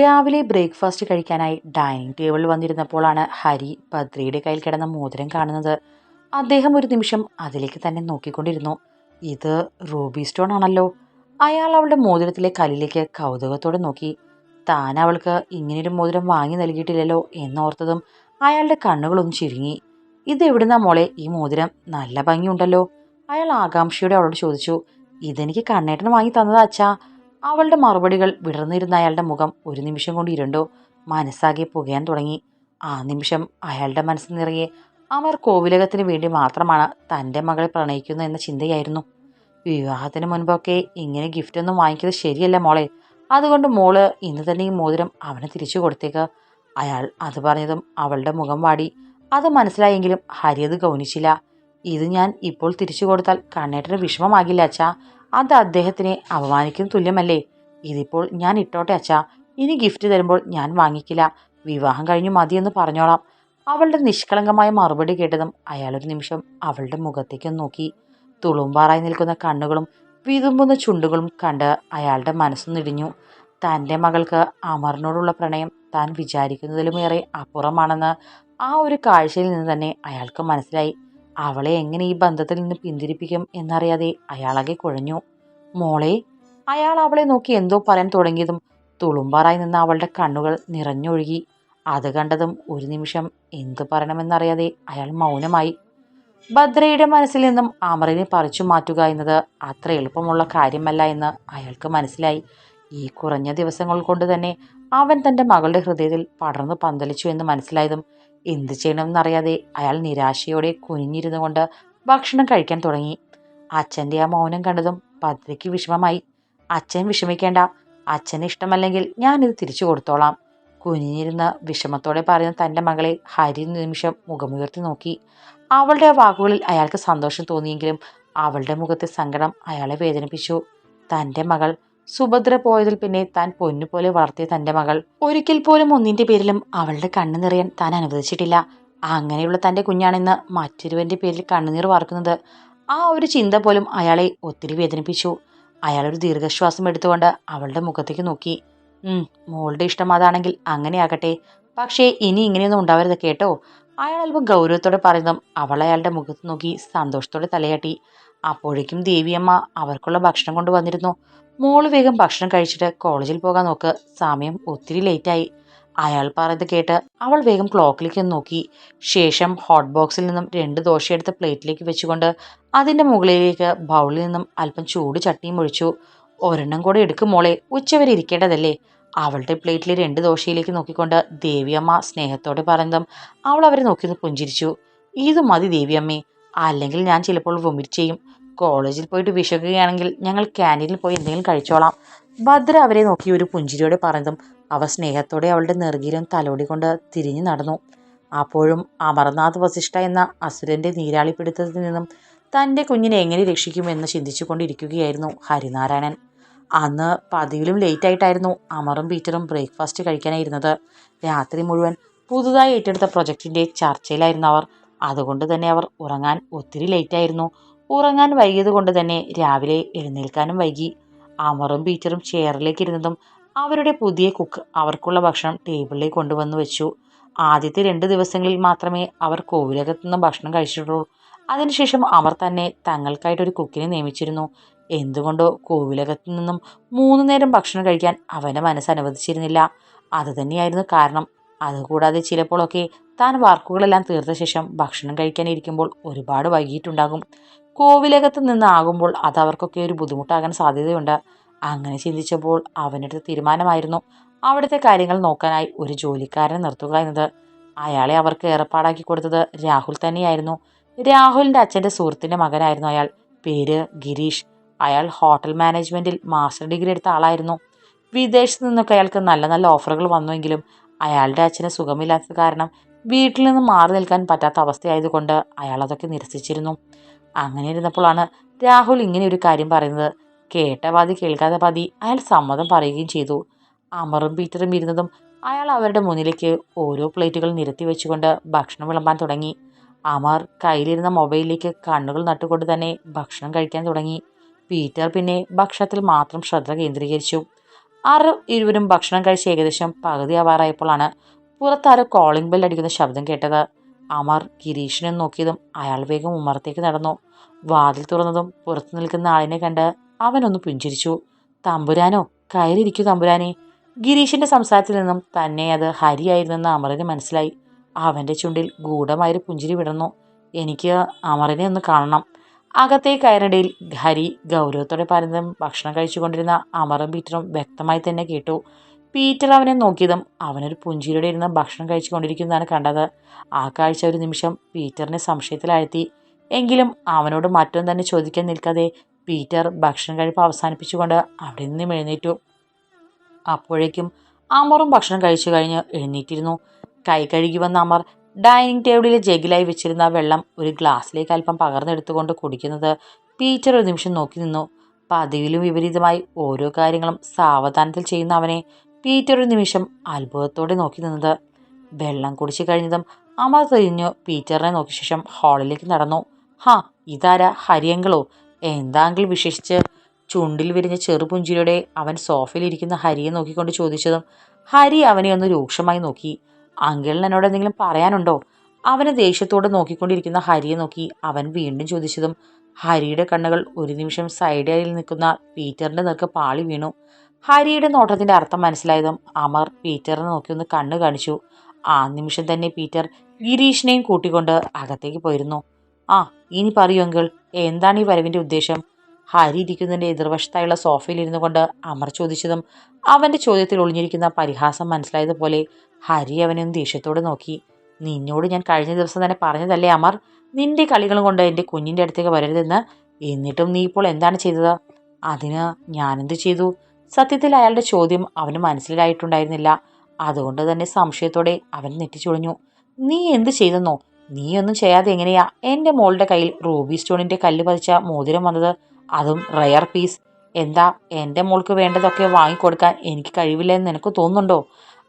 രാവിലെ breakfast കഴിക്കാനായി dining ടേബിളിൽ വന്നിരുന്നപ്പോഴാണ് ഹരി ഭദ്രയുടെ കയ്യിൽ കിടന്ന മോതിരം കാണുന്നത്. അദ്ദേഹം ഒരു നിമിഷം അതിലേക്ക് തന്നെ നോക്കിക്കൊണ്ടിരുന്നു. ഇത് റൂബി സ്റ്റോൺ ആണല്ലോ. അയാൾ അവളുടെ മോതിരത്തിലെ കല്ലിലേക്ക് കൗതുകത്തോടെ നോക്കി. താൻ അവൾക്ക് ഇങ്ങനെയൊരു മോതിരം വാങ്ങി നൽകിയിട്ടില്ലല്ലോ എന്നോർത്തതും അയാളുടെ കണ്ണുകളൊന്നും ചുരുങ്ങി. ഇതെവിടുന്നാ മോളെ? ഈ മോതിരം നല്ല ഭംഗിയുണ്ടല്ലോ. അയാൾ ആകാംക്ഷയോടെ അവളോട് ചോദിച്ചു ഇതെനിക്ക് കണ്ണേട്ടൻ വാങ്ങി തന്നതാ അച്ഛാ. അവളുടെ മറുപടികൾ വിടർന്നിരുന്ന അയാളുടെ മുഖം ഒരു നിമിഷം കൊണ്ട് ഇരുണ്ടോ. മനസ്സാകെ പുകയാൻ തുടങ്ങി. ആ നിമിഷം അയാളുടെ മനസ്സ് നിറയെ അമർ കോവിലകത്തിന് വേണ്ടി മാത്രമാണ് തന്റെ മകളെ പ്രണയിക്കുന്നു എന്ന ചിന്തയായിരുന്നു. വിവാഹത്തിന് മുൻപൊക്കെ ഇങ്ങനെ ഗിഫ്റ്റ് ഒന്നും വാങ്ങിക്കുന്നത് ശരിയല്ല മോളെ. അതുകൊണ്ട് മോൾ ഇന്ന് തന്നെ ഈ മോതിരം അവന് തിരിച്ചു കൊടുത്തേക്ക്. അയാൾ അത് പറഞ്ഞതും അവളുടെ മുഖം വാടി. അത് മനസ്സിലായെങ്കിലും ഹരി അത് ഗൗനിച്ചില്ല. ഇത് ഞാൻ ഇപ്പോൾ തിരിച്ചു കൊടുത്താൽ കണ്ണേട്ടന് വിഷമമാകില്ല അച്ഛാ. അത് അദ്ദേഹത്തിനെ അപമാനിക്കുന്ന തുല്യമല്ലേ? ഇതിപ്പോൾ ഞാൻ ഇട്ടോട്ടെ അച്ഛാ. ഇനി ഗിഫ്റ്റ് തരുമ്പോൾ ഞാൻ വാങ്ങിക്കില്ല. വിവാഹം കഴിഞ്ഞു മതിയെന്ന് പറഞ്ഞോളാം. അവളുടെ നിഷ്കളങ്കമായ മറുപടി കേട്ടതും അയാളൊരു നിമിഷം അവളുടെ മുഖത്തേക്ക് നോക്കി. തുളുമ്പാറായി നിൽക്കുന്ന കണ്ണുകളും വിതുമ്പുന്ന ചുണ്ടുകളും കണ്ട് അയാളുടെ മനസ്സൊന്നിടിഞ്ഞു തന്റെ മകൾക്ക് അമറിനോടുള്ള പ്രണയം താൻ വിചാരിക്കുന്നതിലുമേറെ അപ്പുറമാണെന്ന് ആ ഒരു കാഴ്ചയിൽ നിന്ന് തന്നെ അയാൾക്ക് മനസ്സിലായി. അവളെ എങ്ങനെ ഈ ബന്ധത്തിൽ നിന്ന് പിന്തിരിപ്പിക്കും എന്നറിയാതെ അയാളാകെ കുഴഞ്ഞു. മോളെ അയാൾ അവളെ നോക്കി എന്തോ പറയാൻ തുടങ്ങിയതും തുളുമ്പാറായി നിന്ന അവളുടെ കണ്ണുകൾ നിറഞ്ഞൊഴുകി. അത് കണ്ടതും ഒരു നിമിഷം എന്തു പറയണമെന്നറിയാതെ അയാൾ മൗനമായി. ഭദ്രയുടെ മനസ്സിൽ നിന്നും അമറിനെ പറിച്ചു മാറ്റുക എന്നത് അത്ര എളുപ്പമുള്ള കാര്യമല്ല എന്ന് അയാൾക്ക് മനസ്സിലായി. ഈ കുറഞ്ഞ ദിവസങ്ങൾ കൊണ്ട് തന്നെ അവൻ തന്റെ മകളുടെ ഹൃദയത്തിൽ പടർന്നു പന്തലിച്ചു എന്ന് മനസ്സിലായതും എന്ത് ചെയ്യണമെന്നറിയാതെ അയാൾ നിരാശയോടെ കുനിഞ്ഞിരുന്നു കൊണ്ട് ഭക്ഷണം കഴിക്കാൻ തുടങ്ങി. അച്ഛന്റെ ആ മൗനം കണ്ടതും പദ്ധതിക്ക് വിഷമമായി. അച്ഛൻ വിഷമിക്കേണ്ട. അച്ഛന് ഇഷ്ടമല്ലെങ്കിൽ ഞാനിത് തിരിച്ചു കൊടുത്തോളാം. കുനിഞ്ഞിരുന്ന് വിഷമത്തോടെ പറയുന്ന തന്റെ മകളെ ഹരി നിമിഷം മുഖമുയർത്തി നോക്കി. അവളുടെ ആ വാക്കുകളിൽ അയാൾക്ക് സന്തോഷം തോന്നിയെങ്കിലും അവളുടെ മുഖത്തെ സങ്കടം അയാളെ വേദനിപ്പിച്ചു. തന്റെ മകൾ സുഭദ്ര പോയതിൽ പിന്നെ താൻ പൊന്നുപോലെ വളർത്തിയ തന്റെ മകൾ. ഒരിക്കൽ പോലും ഒന്നിന്റെ പേരിലും അവളുടെ കണ്ണു നിറയാൻ താൻ അനുവദിച്ചിട്ടില്ല. അങ്ങനെയുള്ള തന്റെ കുഞ്ഞാണെന്ന് മറ്റൊരുവന്റെ പേരിൽ കണ്ണുനീർ വാർക്കുന്നത്. ആ ഒരു ചിന്ത പോലും അയാളെ ഒത്തിരി വേദനിപ്പിച്ചു. അയാളൊരു ദീർഘശ്വാസം എടുത്തുകൊണ്ട് അവളുടെ മുഖത്തേക്ക് നോക്കി. മോളുടെ ഇഷ്ടം അതാണെങ്കിൽ അങ്ങനെയാകട്ടെ. പക്ഷേ ഇനി ഇങ്ങനെയൊന്നും ഉണ്ടാവരുത് കേട്ടോ. അയാൾ അല്പം ഗൗരവത്തോടെ പറയുന്നതും അവൾ അയാളുടെ മുഖത്ത് നോക്കി സന്തോഷത്തോടെ തലയാട്ടി. അപ്പോഴേക്കും ദേവിയമ്മ അവർക്കുള്ള ഭക്ഷണം കൊണ്ടുവന്നിരുന്നു മോൾ വേഗം ഭക്ഷണം കഴിച്ചിട്ട് കോളേജിൽ പോകാൻ നോക്ക്. സമയം ഒത്തിരി ലേറ്റായി. അയാൾ പറയുന്നത് കേട്ട് അവൾ വേഗം ക്ലോക്കിലേക്ക് നോക്കി. ശേഷം ഹോട്ട് ബോക്സിൽ നിന്നും രണ്ട് ദോശയെടുത്ത് പ്ലേറ്റിലേക്ക് വെച്ചുകൊണ്ട് അതിന്റെ മുകളിലേക്ക് ബൗളിൽ നിന്നും അല്പം ചൂട് ചട്ടിയും ഒഴിച്ചു. ഒരെണ്ണം കൂടെ എടുക്കും മോളെ ഉച്ചവരെ ഇരിക്കേണ്ടതല്ലേ? അവളുടെ പ്ലേറ്റിലെ രണ്ട് ദോശയിലേക്ക് നോക്കിക്കൊണ്ട് ദേവിയമ്മ സ്നേഹത്തോടെ പറഞ്ഞതും അവൾ അവരെ നോക്കി പുഞ്ചിരിച്ചു. ഇത് മതി ദേവിയമ്മേ. അല്ലെങ്കിൽ ഞാൻ ചിലപ്പോൾ വൊമിറ്റ് ചെയ്യും. കോളേജിൽ പോയിട്ട് വിശക്കുകയാണെങ്കിൽ ഞങ്ങൾ ക്യാന്റീനിൽ പോയി എന്തെങ്കിലും കഴിച്ചോളാം. ഭദ്ര അവരെ നോക്കി ഒരു പുഞ്ചിരിയോടെ പറഞ്ഞതും അവ സ്നേഹത്തോടെ അവളുടെ നെറുകിലും തലോടി കൊണ്ട് തിരിഞ്ഞു നടന്നു. അപ്പോഴും അമർനാഥ് വസിഷ്ഠ എന്ന അസുരന്റെ നീരാളിപ്പിടുത്തത്തിൽ നിന്നും തന്റെ കുഞ്ഞിനെ എങ്ങനെ രക്ഷിക്കുമെന്ന് ചിന്തിച്ചു കൊണ്ടിരിക്കുകയായിരുന്നു ഹരിനാരായണൻ. അന്ന് പതിവിലും ലേറ്റായിട്ടായിരുന്നു അമറും പീറ്ററും ബ്രേക്ക്ഫാസ്റ്റ് കഴിക്കാനായിരുന്നത്. രാത്രി മുഴുവൻ പുതുതായി ഏറ്റെടുത്ത പ്രൊജക്റ്റിന്റെ ചർച്ചയിലായിരുന്നു അവർ. അതുകൊണ്ട് തന്നെ അവർ ഉറങ്ങാൻ ഒത്തിരി ലേറ്റായിരുന്നു ഉറങ്ങാൻ വൈകിയത് കൊണ്ട് തന്നെ രാവിലെ എഴുന്നേൽക്കാനും വൈകി. അമറും പീറ്ററും ചെയറിലേക്ക് ഇരുന്നതും അവരുടെ പുതിയ കുക്ക് അവർക്കുള്ള ഭക്ഷണം ടേബിളിലേക്ക് കൊണ്ടുവന്നു വെച്ചു. ആദ്യത്തെ രണ്ട് ദിവസങ്ങളിൽ മാത്രമേ അവർ കോവിലകത്തു നിന്ന് ഭക്ഷണം കഴിച്ചിട്ടുള്ളൂ. അതിനുശേഷം അവർ തന്നെ തങ്ങൾക്കായിട്ടൊരു കുക്കിനെ നിയമിച്ചിരുന്നു. എന്തുകൊണ്ടോ കോവിലകത്തു നിന്നും മൂന്ന് നേരം ഭക്ഷണം കഴിക്കാൻ അവന്റെ മനസ്സ് അനുവദിച്ചിരുന്നില്ല. അതുതന്നെയായിരുന്നു കാരണം. അതുകൂടാതെ ചിലപ്പോഴൊക്കെ താൻ വർക്കുകളെല്ലാം തീർത്ത ശേഷം ഭക്ഷണം കഴിക്കാനിരിക്കുമ്പോൾ ഒരുപാട് വൈകിട്ടുണ്ടാകും കോവിലകത്ത് നിന്നാകുമ്പോൾ അത് അവർക്കൊക്കെ ഒരു ബുദ്ധിമുട്ടാകാൻ സാധ്യതയുണ്ട്. അങ്ങനെ ചിന്തിച്ചപ്പോൾ അവനെടുത്ത തീരുമാനമായിരുന്നു അവിടുത്തെ കാര്യങ്ങൾ നോക്കാനായി ഒരു ജോലിക്കാരനെ നിർത്തുക എന്നത്. അയാളെ അവർക്ക് ഏർപ്പാടാക്കി കൊടുത്തത് രാഹുൽ തന്നെയായിരുന്നു. രാഹുലിന്റെ അച്ഛന്റെ സുഹൃത്തിന്റെ മകനായിരുന്നു അയാൾ. പേര് ഗിരീഷ്. അയാൾ ഹോട്ടൽ മാനേജ്മെന്റിൽ മാസ്റ്റർ ഡിഗ്രി എടുത്ത ആളായിരുന്നു. വിദേശത്ത് നിന്നൊക്കെ അയാൾക്ക് നല്ല നല്ല ഓഫറുകൾ വന്നുവെങ്കിലും അയാളുടെ അച്ഛന് സുഖമില്ലാത്തത് കാരണം വീട്ടിൽ നിന്ന് മാറി നിൽക്കാൻ പറ്റാത്ത അവസ്ഥയായതുകൊണ്ട് അയാൾ അതൊക്കെ നിരസിച്ചിരുന്നു. അങ്ങനെ ഇരുന്നപ്പോഴാണ് രാഹുൽ ഇങ്ങനെ ഒരു കാര്യം പറയുന്നത്. കേട്ട പാതി കേൾക്കാത്ത പാതി അയാൾ സമ്മതം പറയുകയും ചെയ്തു. അമറും പീറ്ററും ഇരുന്നതും അയാൾ അവരുടെ മുന്നിലേക്ക് ഓരോ പ്ലേറ്റുകൾ നിരത്തി വെച്ചുകൊണ്ട് ഭക്ഷണം വിളമ്പാൻ തുടങ്ങി. അമർ കയ്യിലിരുന്ന മൊബൈലിലേക്ക് കണ്ണുകൾ നട്ടുകൊണ്ട് തന്നെ ഭക്ഷണം കഴിക്കാൻ തുടങ്ങി. പീറ്റർ പിന്നെ ഭക്ഷണത്തിൽ മാത്രം ശ്രദ്ധ കേന്ദ്രീകരിച്ചു. ആറ് ഇരുവരും ഭക്ഷണം കഴിച്ച് ഏകദേശം പകുതി ആവാറായപ്പോഴാണ് പുറത്താരോ കോളിംഗ് ബെൽ അടിക്കുന്ന ശബ്ദം കേട്ടത്. അമർ ഗിരീഷിനെ നോക്കിയതും അയാൾ വേഗം ഉമ്മറത്തേക്ക് നടന്നു. വാതിൽ തുറന്നതും പുറത്തു നിൽക്കുന്ന ആളിനെ കണ്ട് അവനൊന്ന് പുഞ്ചിരിച്ചു. തമ്പുരാനോ കയറിയിരിക്കൂ തമ്പുരാനെ. ഗിരീഷിന്റെ സംസാരത്തിൽ നിന്നും തന്നെ അത് ഹരിയായിരുന്നെന്ന് അമറിന് മനസ്സിലായി. അവന്റെ ചുണ്ടിൽ ഗൂഢമായൊരു പുഞ്ചിരി വിടർന്നു. എനിക്ക് അമറിനെ ഒന്ന് കാണണം. അകത്തെ കയറിടയിൽ ഹരി ഗൗരവത്തോടെ പറയുന്നതും ഭക്ഷണം കഴിച്ചുകൊണ്ടിരുന്ന അമറും പീറ്ററും വ്യക്തമായി തന്നെ കേട്ടു. പീറ്റർ അവനെ നോക്കിയതും അവനൊരു പുഞ്ചിരിയുടെ ഇരുന്ന് ഭക്ഷണം കഴിച്ചുകൊണ്ടിരിക്കുന്നതാണ് കണ്ടത്. ആ കാഴ്ച ഒരു നിമിഷം പീറ്ററിനെ സംശയത്തിലാഴ്ത്തി. എങ്കിലും അവനോട് മറ്റൊന്നും തന്നെ ചോദിക്കാൻ നിൽക്കാതെ പീറ്റർ ഭക്ഷണം കഴിപ്പ് അവസാനിപ്പിച്ചുകൊണ്ട് അവിടെ നിന്നും എഴുന്നേറ്റു. അപ്പോഴേക്കും അമറും ഭക്ഷണം കഴിച്ചു കഴിഞ്ഞ് എഴുന്നേറ്റിരുന്നു. കൈ കഴുകി വന്ന അമർ ഡൈനിങ് ടേബിളിൽ ജഗിലായി വെച്ചിരുന്ന വെള്ളം ഒരു ഗ്ലാസ്സിലേക്ക് അല്പം പകർന്നെടുത്തുകൊണ്ട് കുടിക്കുന്നത് പീറ്റർ ഒരു നിമിഷം നോക്കി നിന്നു. പതിവിലും വിപരീതമായി ഓരോ കാര്യങ്ങളും സാവധാനത്തിൽ ചെയ്യുന്ന അവനെ പീറ്റർ ഒരു നിമിഷം അത്ഭുതത്തോടെ നോക്കി നിന്നത്. വെള്ളം കുടിച്ചു കഴിഞ്ഞതും അമർ തിരിഞ്ഞു പീറ്ററിനെ നോക്കിയ ശേഷം ഹാളിലേക്ക് നടന്നു. ഹാ ഇതാരാ? ഹരിയങ്കളോ? എന്താങ്കിൽ വിശേഷിച്ച്? ചുണ്ടിൽ വിരിഞ്ഞ ചെറുപുഞ്ചിരിയോടെ അവൻ സോഫയിലിരിക്കുന്ന ഹരിയെ നോക്കിക്കൊണ്ട് ചോദിച്ചതും ഹരി അവനെ ഒന്ന് രൂക്ഷമായി നോക്കി. അങ്കിളിന് എന്നോട് എന്തെങ്കിലും പറയാനുണ്ടോ? അവനെ ദേഷ്യത്തോടെ നോക്കിക്കൊണ്ടിരിക്കുന്ന ഹരിയെ നോക്കി അവൻ വീണ്ടും ചോദിച്ചതും ഹരിയുടെ കണ്ണുകൾ ഒരു നിമിഷം സൈഡിൽ നിൽക്കുന്ന പീറ്ററിന്റെ നേർക്ക് പാളി വീണു. ഹരിയുടെ നോട്ടത്തിന്റെ അർത്ഥം മനസ്സിലായതും അമർ പീറ്ററിനെ നോക്കി ഒന്ന് കണ്ണു കാണിച്ചു. ആ നിമിഷം തന്നെ പീറ്റർ ഗിരീഷിനെയും കൂട്ടിക്കൊണ്ട് അകത്തേക്ക് പോയിരുന്നു. ആ ഇനി പറയുമെങ്കിൽ എന്താണ് ഈ വരവിന്റെ ഉദ്ദേശം? ഹരി ഇരിക്കുന്നതിന്റെ എതിർവശത്തായുള്ള സോഫയിൽ ഇരുന്നു കൊണ്ട് അമർ ചോദിച്ചതും അവന്റെ ചോദ്യത്തിൽ ഒളിഞ്ഞിരിക്കുന്ന പരിഹാസം മനസ്സിലായതുപോലെ ഹരി അവനെ ഒന്ന് ദേഷ്യത്തോടെ നോക്കി. നിന്നോട് ഞാൻ കഴിഞ്ഞ ദിവസം തന്നെ പറഞ്ഞതല്ലേ അമർ? നിന്റെ കളികളും കൊണ്ട് എന്റെ കുഞ്ഞിന്റെ അടുത്തേക്ക് വരരുതെന്ന്. എന്നിട്ടും നീ ഇപ്പോൾ എന്താണ് ചെയ്തത്? അതിന് ഞാനെന്ത് ചെയ്തു? സത്യത്തിൽ അയാളുടെ ചോദ്യം അവന് മനസ്സിലായിട്ടുണ്ടായിരുന്നില്ല. അതുകൊണ്ട് തന്നെ സംശയത്തോടെ അവൻ നെറ്റിച്ചൊളിഞ്ഞു. നീ എന്ത് ചെയ്തെന്നോ? നീയൊന്നും ചെയ്യാതെ എങ്ങനെയാ? എന്റെ മോളുടെ കയ്യിൽ റൂബി സ്റ്റോണിന്റെ കല്ല് പതിച്ച മോതിരം വന്നത് അതും റയർ പീസ്. എന്താ എന്റെ മോൾക്ക് വേണ്ടതൊക്കെ വാങ്ങിക്കൊടുക്കാൻ എനിക്ക് കഴിവില്ല എന്ന് നിനക്ക് തോന്നുന്നുണ്ടോ?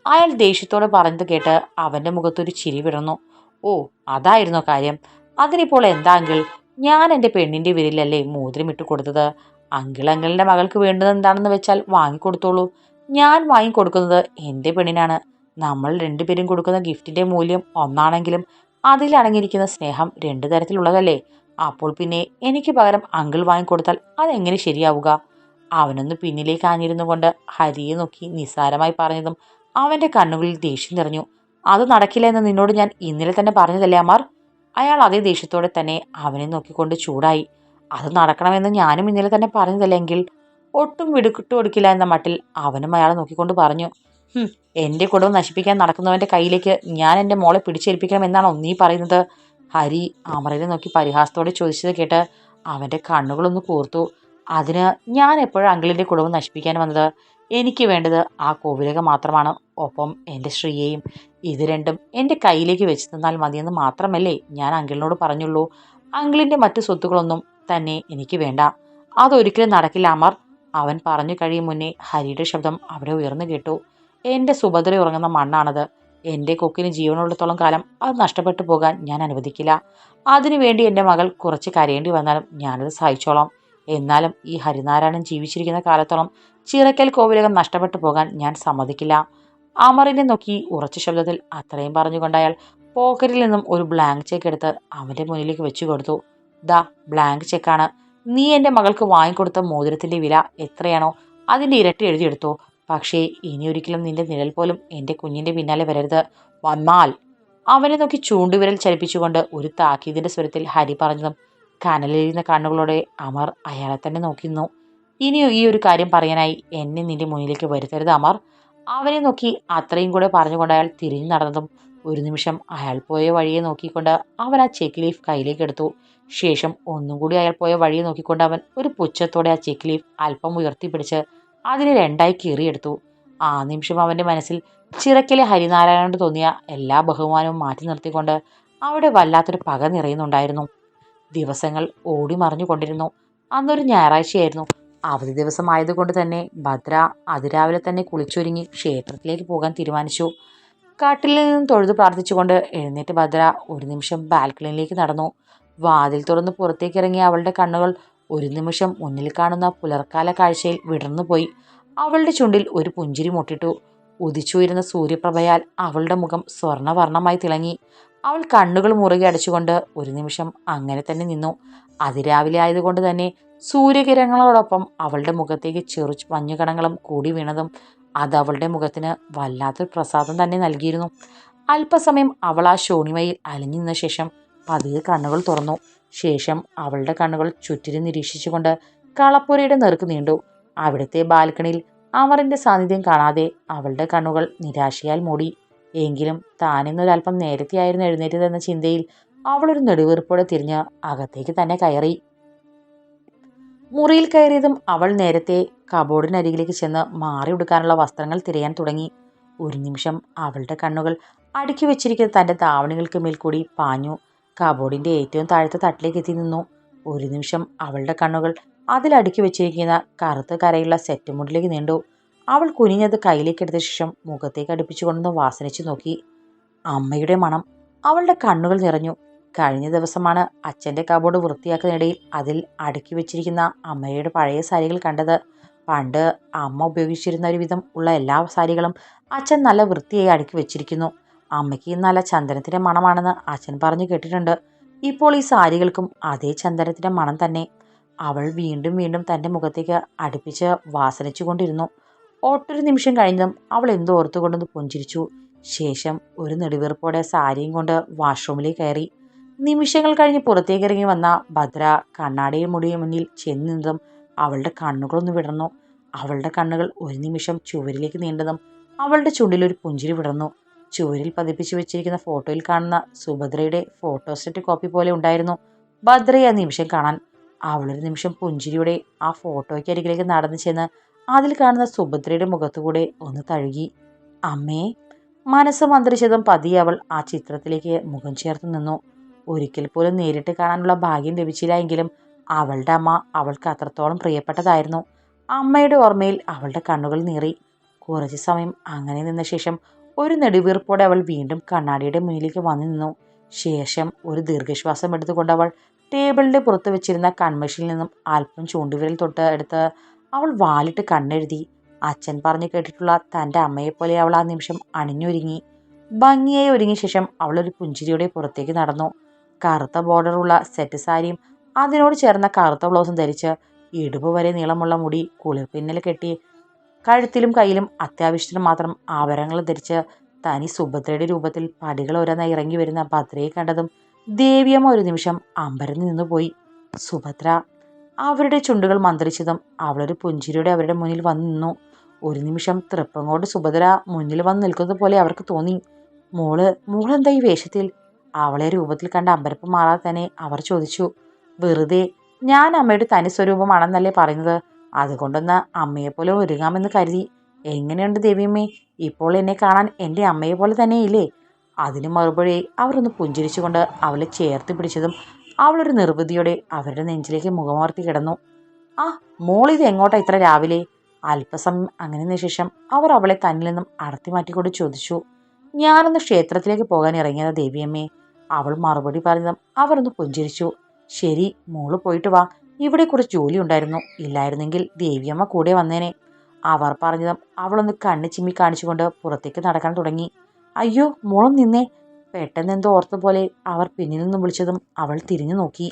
അയാൾ ദേഷ്യത്തോടെ പറഞ്ഞത് കേട്ട് അവന്റെ മുഖത്തൊരു ചിരി വിടർന്നു. ഓ അതായിരുന്നോ കാര്യം? അതിനിപ്പോൾ എന്താ അങ്കിൾ? ഞാൻ എന്റെ പെണ്ണിന്റെ വിരലല്ലേ മോതിരം ഇട്ട് കൊടുത്തത് അങ്കിൾ അങ്കിളിന്റെ മകൾക്ക് വേണ്ടത് എന്താണെന്ന് വെച്ചാൽ വാങ്ങിക്കൊടുത്തോളൂ. ഞാൻ വാങ്ങിക്കൊടുക്കുന്നത് എന്റെ പെണ്ണിനാണ്. നമ്മൾ രണ്ടുപേരും കൊടുക്കുന്ന ഗിഫ്റ്റിന്റെ മൂല്യം ഒന്നാണെങ്കിലും അതിലടങ്ങിയിരിക്കുന്ന സ്നേഹം രണ്ടു തരത്തിലുള്ളതല്ലേ? അപ്പോൾ പിന്നെ എനിക്ക് പകരം അങ്കിൾ വാങ്ങിക്കൊടുത്താൽ അതെങ്ങനെ ശരിയാവുക? അവനൊന്ന് പിന്നിലേക്ക് ആഞ്ഞിരുന്നു കൊണ്ട് ഹരിയെ നോക്കി നിസ്സാരമായി പറഞ്ഞതും അവന്റെ കണ്ണുകളിൽ ദേഷ്യം നിറഞ്ഞു. അത് നടക്കില്ല എന്ന് നിന്നോട് ഞാൻ ഇന്നലെ തന്നെ പറഞ്ഞതല്ലേ അമാർ? അയാൾ അതേ ദേഷ്യത്തോടെ തന്നെ അവനെ നോക്കിക്കൊണ്ട് ചൂടായി. അത് നടക്കണമെന്ന് ഞാനും ഇന്നലെ തന്നെ പറഞ്ഞതല്ലെങ്കിൽ ഒട്ടും വിടുക്കിട്ട് കൊടുക്കില്ല എന്ന മട്ടിൽ അവനും അയാളെ നോക്കിക്കൊണ്ട് പറഞ്ഞു എന്റെ കുടുംബം നശിപ്പിക്കാൻ നടക്കുന്നവന്റെ കയ്യിലേക്ക് ഞാൻ എന്റെ മോളെ പിടിച്ചേൽപ്പിക്കണം എന്നാണോ നീ പറയുന്നത്? ഹരി അമറിനെ നോക്കി പരിഹാസത്തോടെ ചോദിച്ചത് കേട്ട് അവന്റെ കണ്ണുകളൊന്ന് കൂർത്തു അതിന് ഞാൻ എപ്പോഴും അങ്കിളിന്റെ കുടുംബം നശിപ്പിക്കാൻ വന്നത്? എനിക്ക് വേണ്ടത് ആ കോവിലക മാത്രമാണ് ഒപ്പം എന്റെ ശ്രീയെയും ഇത് രണ്ടും എന്റെ കയ്യിലേക്ക് വെച്ച് തന്നാൽ മതിയെന്ന് മാത്രമല്ലേ ഞാൻ അങ്കിളിനോട് പറഞ്ഞുള്ളൂ. അങ്കിളിന്റെ മറ്റു സ്വത്തുക്കളൊന്നും തന്നെ എനിക്ക് വേണ്ട. അതൊരിക്കലും നടക്കില്ല അമർ. അവൻ പറഞ്ഞു കഴിയും മുന്നേ ഹരിയുടെ ശബ്ദം അവിടെ ഉയർന്നു കേട്ടു. എന്റെ സുഭദ്ര ഉറങ്ങുന്ന മണ്ണാണത്. എന്റെ കൊക്കിന് ജീവനുള്ളിടത്തോളം കാലം അത് നഷ്ടപ്പെട്ടു പോകാൻ ഞാൻ അനുവദിക്കില്ല. അതിനുവേണ്ടി എന്റെ മകൾ കുറച്ച് കരയേണ്ടി വന്നാലും ഞാനത് സഹിച്ചോളാം. എന്നാലും ഈ ഹരിനാരായണൻ ജീവിച്ചിരിക്കുന്ന കാലത്തോളം ചിറക്കൽ കോവിലകം നഷ്ടപ്പെട്ടു പോകാൻ ഞാൻ സമ്മതിക്കില്ല. അമറിനെ നോക്കി ഉറച്ച ശബ്ദത്തിൽ അത്രയും പറഞ്ഞുകൊണ്ട് അയാൾ പോക്കറ്റിൽ നിന്നും ഒരു ബ്ലാങ്ക് ചെക്ക് എടുത്ത് അവന്റെ മുന്നിലേക്ക് വെച്ചു കൊടുത്തു. ദാ ബ്ലാങ്ക് ചെക്കാണ് നീ എന്റെ മകൾക്ക് വാങ്ങിക്കൊടുത്ത മോതിരത്തിന്റെ വില എത്രയാണോ അതിന്റെ ഇരട്ടി എഴുതിയെടുത്തോ. പക്ഷേ ഇനി ഒരിക്കലും നിന്റെ നിഴൽ പോലും എന്റെ കുഞ്ഞിന്റെ പിന്നാലെ വരരുത്. വന്നാൽ. അവനെ നോക്കി ചൂണ്ടുവിരൽ ചലിപ്പിച്ചുകൊണ്ട് ഒരു താക്കീതിന്റെ സ്വരത്തിൽ ഹരി പറഞ്ഞതും കനലിരുന്ന കണ്ണുകളോടെ അമർ അയാളെ തന്നെ നോക്കിയിരുന്നു ഇനിയും ഈ ഒരു കാര്യം പറയാനായി എന്നെ നിന്റെ മുന്നിലേക്ക് വരുത്തരുത് അമർ. അവനെ നോക്കി അത്രയും കൂടെ പറഞ്ഞുകൊണ്ട് അയാൾ തിരിഞ്ഞു നടന്നതും ഒരു നിമിഷം അയാൾ പോയ വഴിയെ നോക്കിക്കൊണ്ട് അവൻ ആ ചെക്ക് ലീഫ് കയ്യിലേക്ക് എടുത്തു. ശേഷം ഒന്നും കൂടി അയാൾ പോയ വഴിയെ നോക്കിക്കൊണ്ട് അവൻ ഒരു പുച്ഛത്തോടെ ആ ചെക്ക് ലീഫ് അല്പം ഉയർത്തിപ്പിടിച്ച് അതിനെ രണ്ടായി കീറിയെടുത്തു. ആ നിമിഷം അവന്റെ മനസ്സിൽ ചിറക്കിലെ ഹരിനാരായണനോട് തോന്നിയ എല്ലാ ബഹുമാനവും മാറ്റി നിർത്തിക്കൊണ്ട് അവിടെ വല്ലാത്തൊരു പക നിറയുന്നുണ്ടായിരുന്നു. ദിവസങ്ങൾ ഓടി മറിഞ്ഞുകൊണ്ടിരുന്നു അന്നൊരു ഞായറാഴ്ചയായിരുന്നു. അവധി ദിവസമായതുകൊണ്ട് തന്നെ ഭദ്ര അതിരാവിലെ തന്നെ കുളിച്ചൊരുങ്ങി ക്ഷേത്രത്തിലേക്ക് പോകാൻ തീരുമാനിച്ചു. കാട്ടിൽ നിന്നും തൊഴുതു പ്രാർത്ഥിച്ചുകൊണ്ട് എഴുന്നേറ്റ് ഭദ്ര ഒരു നിമിഷം ബാൽക്കണിയിലേക്ക് നടന്നു. വാതിൽ തുറന്ന് പുറത്തേക്ക് ഇറങ്ങിയ അവളുടെ കണ്ണുകൾ ഒരു നിമിഷം മുന്നിൽ കാണുന്ന പുലർക്കാല കാഴ്ചയിൽ വിടർന്നു പോയി. അവളുടെ ചുണ്ടിൽ ഒരു പുഞ്ചിരി മുട്ടിട്ടു. ഉദിച്ചുയരുന്ന സൂര്യപ്രഭയാൽ അവളുടെ മുഖം സ്വർണവർണമായി തിളങ്ങി. അവൾ കണ്ണുകൾ മുറുകെ അടച്ചുകൊണ്ട് ഒരു നിമിഷം അങ്ങനെ തന്നെ നിന്നു. അതിരാവിലെ ആയതുകൊണ്ട് തന്നെ സൂര്യകിരണങ്ങളോടൊപ്പം അവളുടെ മുഖത്തേക്ക് ചെറു മഞ്ഞുകണങ്ങളും കൂടി വീണതും അവളുടെ മുഖത്തിന് വല്ലാത്തൊരു പ്രസാദം തന്നെ നൽകിയിരുന്നു. അല്പസമയം അവൾ ആ ശോണിമയിൽ അലിഞ്ഞു നിന്ന ശേഷം പതിയെ കണ്ണുകൾ തുറന്നു. ശേഷം അവളുടെ കണ്ണുകൾ ചുറ്റിലും നിരീക്ഷിച്ചുകൊണ്ട് കളപ്പുരയുടെ നെറുക്ക് നീണ്ടു. അവിടുത്തെ ബാൽക്കണിയിൽ അമറിന്റെ സാന്നിധ്യം കാണാതെ അവളുടെ കണ്ണുകൾ നിരാശയാൽ മൂടി. എങ്കിലും താനിന്നൊരല്പം നേരത്തെയായിരുന്നു എഴുന്നേറ്റതെന്ന ചിന്തയിൽ അവളൊരു നെടുവീർപ്പോടെ തിരിഞ്ഞ് അകത്തേക്ക് തന്നെ കയറി. മുറിയിൽ കയറിയതും അവൾ നേരത്തെ കബോർഡിനരികിലേക്ക് ചെന്ന് മാറി ഉടുക്കാനുള്ള വസ്ത്രങ്ങൾ തിരയാൻ തുടങ്ങി. ഒരു നിമിഷം അവളുടെ കണ്ണുകൾ അടുക്കി വെച്ചിരിക്കുന്ന തന്റെ താവണികൾക്ക് മേൽ കൂടി പാഞ്ഞു. കബോർഡിന്റെ ഏറ്റവും താഴത്തെ തട്ടിലേക്ക് എത്തി നിന്നു. ഒരു നിമിഷം അവളുടെ കണ്ണുകൾ അതിലടുക്കി വെച്ചിരിക്കുന്ന കറുത്ത കരയുള്ള സെറ്റ് മുണ്ടിലേക്ക് നീണ്ടു. അവൾ കുനിഞ്ഞത് കയ്യിലേക്ക് എടുത്ത ശേഷം മുഖത്തേക്ക് അടുപ്പിച്ചുകൊണ്ടൊന്ന് വാസനിച്ചു നോക്കി. അമ്മയുടെ മണം അവളുടെ കണ്ണുകൾ നിറഞ്ഞു. കഴിഞ്ഞ ദിവസമാണ് അച്ഛന്റെ കബോർഡ് വൃത്തിയാക്കുന്നതിനിടയിൽ അതിൽ അടുക്കി വെച്ചിരിക്കുന്ന അമ്മയുടെ പഴയ സാരികൾ കണ്ടത്. പണ്ട് അമ്മ ഉപയോഗിച്ചിരുന്ന ഒരു വിധം ഉള്ള എല്ലാ സാരികളും അച്ഛൻ നല്ല വൃത്തിയായി അടുക്കി വെച്ചിരിക്കുന്നു. അമ്മയ്ക്ക് നല്ല ചന്ദനത്തിന്റെ മണമാണെന്ന് അച്ഛൻ പറഞ്ഞു കേട്ടിട്ടുണ്ട്. ഇപ്പോൾ ഈ സാരികൾക്കും അതേ ചന്ദനത്തിന്റെ മണം തന്നെ. അവൾ വീണ്ടും വീണ്ടും തന്റെ മുഖത്തേക്ക് അടുപ്പിച്ച് വാസനിച്ചു കൊണ്ടിരുന്നു ഒട്ടൊരു നിമിഷം കഴിഞ്ഞതും അവൾ എന്തോ ഓർത്തുകൊണ്ടൊന്ന് പുഞ്ചിരിച്ചു. ശേഷം ഒരു നെടുവീർപ്പോടെ സാരിയും കൊണ്ട് വാഷ്റൂമിലേക്ക് കയറി. നിമിഷങ്ങൾ കഴിഞ്ഞ് പുറത്തേക്ക് ഇറങ്ങി വന്ന ഭദ്ര കണ്ണാടിയെ മുടിയ മുന്നിൽ ചെന്ന് നിന്നതും അവളുടെ കണ്ണുകളൊന്ന് വിടർന്നു. അവളുടെ കണ്ണുകൾ ഒരു നിമിഷം ചുവരിലേക്ക് നീണ്ടതും അവളുടെ ചുണ്ടിൽ ഒരു പുഞ്ചിരി വിടർന്നു. ചുവരിൽ പതിപ്പിച്ചു വെച്ചിരിക്കുന്ന ഫോട്ടോയിൽ കാണുന്ന സുഭദ്രയുടെ ഫോട്ടോ സെറ്റ് കോപ്പി പോലെ ഉണ്ടായിരുന്നു. ഭദ്രയെ ആ നിമിഷം കാണാൻ. അവളൊരു നിമിഷം പുഞ്ചിരിയുടെ ആ ഫോട്ടോയ്ക്ക് അരികിലേക്ക് നടന്നു ചെന്ന് അതിൽ കാണുന്ന സുഭദ്രയുടെ മുഖത്തുകൂടെ ഒന്ന് തഴുകി. അമ്മേ മനസ്സ് മന്ത്രിച്ചതും പതിയെ അവൾ ആ ചിത്രത്തിലേക്ക് മുഖം ചേർത്ത് നിന്നു. ഒരിക്കൽ പോലും നേരിട്ട് കാണാനുള്ള ഭാഗ്യം ലഭിച്ചില്ല എങ്കിലും അവളുടെ അമ്മ അവൾക്ക് അത്രത്തോളം പ്രിയപ്പെട്ടതായിരുന്നു. അമ്മയുടെ ഓർമ്മയിൽ അവളുടെ കണ്ണുകൾ നീറി. കുറച്ച് സമയം അങ്ങനെ നിന്ന ശേഷം ഒരു നെടുവീർപ്പോടെ അവൾ വീണ്ടും കണ്ണാടിയുടെ മുന്നിലേക്ക് വന്നു നിന്നു. ശേഷം ഒരു ദീർഘശ്വാസം എടുത്തുകൊണ്ട് അവൾ ടേബിളിന്റെ പുറത്ത് വെച്ചിരുന്ന കൺമഷിയിൽ നിന്നും അല്പം ചൂണ്ടുവിരൽ തൊട്ട് എടുത്ത് അവൾ വാലിട്ട് കണ്ണെഴുതി. അച്ഛൻ പറഞ്ഞു കേട്ടിട്ടുള്ള തന്റെ അമ്മയെപ്പോലെ അവൾ ആ നിമിഷം അണിഞ്ഞൊരുങ്ങി. ഭംഗിയായി ഒരുങ്ങിയ ശേഷം അവളൊരു പുഞ്ചിരിയോടെ പുറത്തേക്ക് നടന്നു. കറുത്ത ബോർഡറുള്ള സെറ്റ് സാരിയും അതിനോട് ചേർന്ന കറുത്ത ബ്ലൗസും ധരിച്ച് ഇടുപ്പ് വരെ നീളമുള്ള മുടി കുളിർപ്പിന്നൽ കെട്ടി കഴുത്തിലും കയ്യിലും അത്യാവശ്യത്തിന് മാത്രം ആഭരണങ്ങൾ ധരിച്ച് തനി സുഭദ്രയുടെ രൂപത്തിൽ പടികൾ ഓരോന്നായി ഇറങ്ങി വരുന്ന ഭദ്രയെ കണ്ടതും ദേവിയമ്മ ഒരു നിമിഷം അമ്പരന്ന് നിന്നുപോയി സുഭദ്ര അവരുടെ ചുണ്ടുകൾ മന്ത്രിച്ചതും അവളൊരു പുഞ്ചിരിയുടെ അവരുടെ മുന്നിൽ വന്നു നിന്നു. ഒരു നിമിഷം തൃപ്പം കൊണ്ട് സുഭദ്ര മുന്നിൽ വന്ന് നിൽക്കുന്നത് പോലെ അവർക്ക് തോന്നി. മോൾ മോളെന്താ ഈ വേഷത്തിൽ? അവളെ രൂപത്തിൽ കണ്ട അമ്പരപ്പ് മാറാതെ തന്നെ അവർ ചോദിച്ചു വെറുതെ ഞാൻ അമ്മയുടെ തനി സ്വരൂപമാണെന്നല്ലേ പറയുന്നത്? അതുകൊണ്ടൊന്ന് അമ്മയെപ്പോലെ ഒരുങ്ങാമെന്ന് കരുതി. എങ്ങനെയുണ്ട് ദേവിയമ്മേ? ഇപ്പോൾ എന്നെ കാണാൻ എന്റെ അമ്മയെ പോലെ തന്നെ ഇല്ലേ അതിന് മറുപടി അവരൊന്ന് പുഞ്ചിരിച്ചുകൊണ്ട് അവളെ ചേർത്ത് പിടിച്ചതും അവളൊരു നിർവൃതിയോടെ അവരുടെ നെഞ്ചിലേക്ക് മുഖമർത്തി കിടന്നു. ആ മോളിത് എങ്ങോട്ടാ ഇത്ര രാവിലെ? അല്പസമയം അങ്ങനെ ശേഷം അവർ അവളെ തന്നിൽ നിന്നും അടർത്തി മാറ്റിക്കൊണ്ട് ചോദിച്ചു ഞാനൊന്ന് ക്ഷേത്രത്തിലേക്ക് പോകാൻ ഇറങ്ങിയതാ ദേവിയമ്മേ. അവൾ മറുപടി പറഞ്ഞതും അവരൊന്ന് പുഞ്ചിരിച്ചു. ശരി മോൾ പോയിട്ട് വാ. ഇവിടെ കുറച്ച് ജോലി ഉണ്ടായിരുന്നു. ഇല്ലായിരുന്നെങ്കിൽ ദേവിയമ്മ കൂടെ വന്നേനെ. അവർ പറഞ്ഞതും അവളൊന്ന് കണ്ണ് ചിമ്മി കാണിച്ചുകൊണ്ട് പുറത്തേക്ക് നടക്കാൻ തുടങ്ങി. അയ്യോ മോളും നിന്നേ. പെട്ടെന്ന് എന്തോ ഓർത്ത പോലെ അവർ പിന്നിൽ നിന്ന് വിളിച്ചതും അവൾ തിരിഞ്ഞു നോക്കി.